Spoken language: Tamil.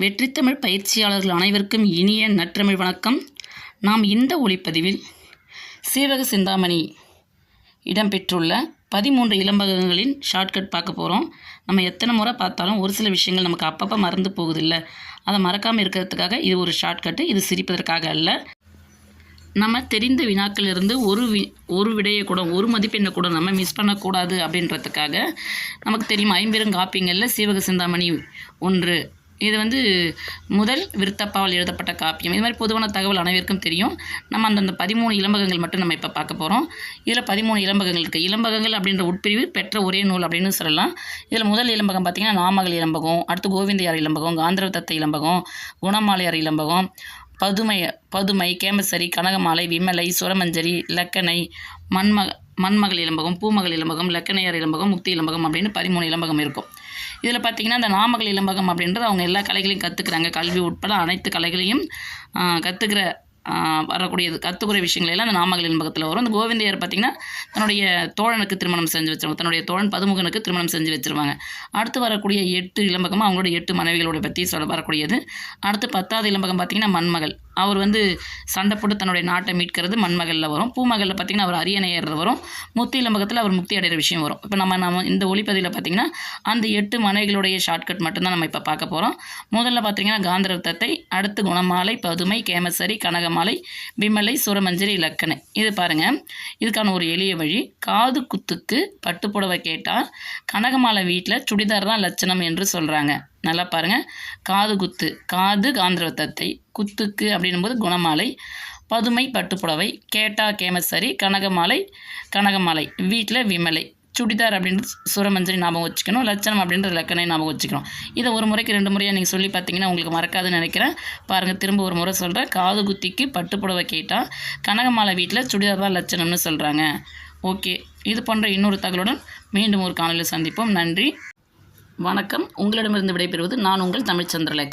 வெற்றித்தமிழ் பயிற்சியாளர்கள் அனைவருக்கும் இனிய நற்றமிழ் வணக்கம். நாம் இந்த ஒளிப்பதிவில் சீவக சிந்தாமணி இடம்பெற்றுள்ள பதிமூன்று இளம்பகங்களின் ஷார்ட்கட் பார்க்க போகிறோம் நம்ம எத்தனை முறை பார்த்தாலும் ஒரு சில விஷயங்கள் நமக்கு அப்பப்போ மறந்து போகுதில்ல. அதை மறக்காமல் இருக்கிறதுக்காக இது ஒரு ஷார்ட்கட்டு இது சிரிப்பதற்காக அல்ல. நம்ம தெரிந்த வினாக்களிலிருந்து ஒரு வி ஒரு விடையை கூட ஒரு மதிப்பெண்ணை கூட நம்ம மிஸ் பண்ணக்கூடாது அப்படின்றதுக்காக நமக்கு தெரியும் ஐம்பெருங்காப்பியங்களில் சீவக சிந்தாமணி ஒன்று. இது வந்து முதல் விருத்தப்பாவால் எழுதப்பட்ட காப்பியம். இது மாதிரி பொதுவான தகவல் அனைவருக்கும் தெரியும். நம்ம அந்தந்த பதிமூணு இளம்பகங்கள் மட்டும் நம்ம இப்போ பார்க்க போகிறோம் இதில் பதிமூணு இளம்பகங்கள் இருக்குது இளம்பகங்கள் அப்படின்ற உட்பிரிவு பெற்ற ஒரே நூல் அப்படின்னு சொல்லலாம். இதில் முதல் இளம்பகம் பார்த்திங்கன்னா நாமகள் இளம்பகம் அடுத்து கோவிந்தையார் இளம்பகம் காந்தர்வ தத்த இளம்பகம் குணமாலையார் இளம்பகம் பதுமை பதுமை கேமசரி கனகமாலை விமலை சுரமஞ்சரி லக்கனை மண்மக மண்மகள் இளம்பகம் பூமகள் இளம்பகம் லக்கனையார் இளம்பகம் முக்தி இளம்பகம் அப்படின்னு பதிமூணு இளம்பகம் இருக்கும். இதில் பார்த்தீங்கன்னா இந்த நாமகள் இளம்பகம் அப்படின்றது அவங்க எல்லா கலைகளையும் கற்றுக்குறாங்க கல்வி உட்பட அனைத்து கலைகளையும் கற்றுக்கிற வரக்கூடியது கத்துக்குரிய விஷயங்கள் எல்லாம் அந்த நாமகள் இன்பகத்தில் வரும். அந்த கோவிந்தையர் பார்த்திங்கன்னா தன்னுடைய தோழனுக்கு திருமணம் செஞ்சு வச்சிருவாங்க. தன்னுடைய தோழன் பதுமுகனுக்கு திருமணம் செஞ்சு வச்சிருவாங்க. அடுத்து வரக்கூடிய எட்டு இளம்பகமாக அவங்களோட எட்டு மனைவிகளோட பற்றி சொல்ல வரக்கூடியது. அடுத்து பத்தாவது இளம்பகம் பார்த்திங்கன்னா மண்மகள் அவர் வந்து சண்டை போட்டு தன்னுடைய நாட்டை மீட்கிறது மண்மகளில் வரும். பூமகளில் பார்த்திங்கன்னா அவர் அரியணை ஏறுறது வரும். முத்தி இளம்பகத்தில் அவர் முக்தி அடைகிற விஷயம் வரும். இப்போ நம்ம நம்ம இந்த ஒளிப்பதிவில் பார்த்திங்கன்னா அந்த எட்டு மனைகளுடைய ஷார்ட்கட் மட்டும்தான் நம்ம இப்போ பார்க்க போகிறோம் முதல்ல பார்த்திங்கன்னா காந்தரத்தத்தை அடுத்து குணமாலை பதுமை கேமசரி கனக மாலை விமலை சுரமஞ்சரி இலக்கணை. இது பாருங்கள் இதுக்கான ஒரு எளிய வழி காது குத்துக்கு பட்டுப்புடவை கேட்டால் கனகமாலை வீட்டில் சுடிதார் தான் லட்சணம் என்று சொல்கிறாங்க நல்லா பாருங்கள் காது குத்து காது காந்திரவத்தத்தை குத்துக்கு அப்படின்னும்போது குணமாலை பதுமை பட்டுப்புடவை கேட்டா கேமசரி கனகமாலை கனகமாலை வீட்டில் விமலை. சுடிதார் அப்படின்றது சுரமஞ்சரி ஞாபகம் வச்சுக்கணும் லட்சணம் அப்படின்ற லக்கணை ஞாபகம் வச்சுக்கணும். இதை ஒரு முறைக்கு ரெண்டு முறையாக நீங்கள் சொல்லி பார்த்தீங்கன்னா உங்களுக்கு மறக்காதுன்னு நினைக்கிறேன். பாருங்கள் திரும்ப ஒரு முறை சொல்கிறேன் காது குத்திக்கு பட்டுப்புடவை கேட்டால் கனகமாலை வீட்டில் சுடிதார் தான் லட்சணம்னு சொல்கிறாங்க ஓகே இது போன்ற இன்னொரு தகவலுடன் மீண்டும் ஒரு காணொலியில் சந்திப்போம். நன்றி. வணக்கம். உங்களிடமிருந்து விடைபெறுவது நான் உங்கள் தமிழ்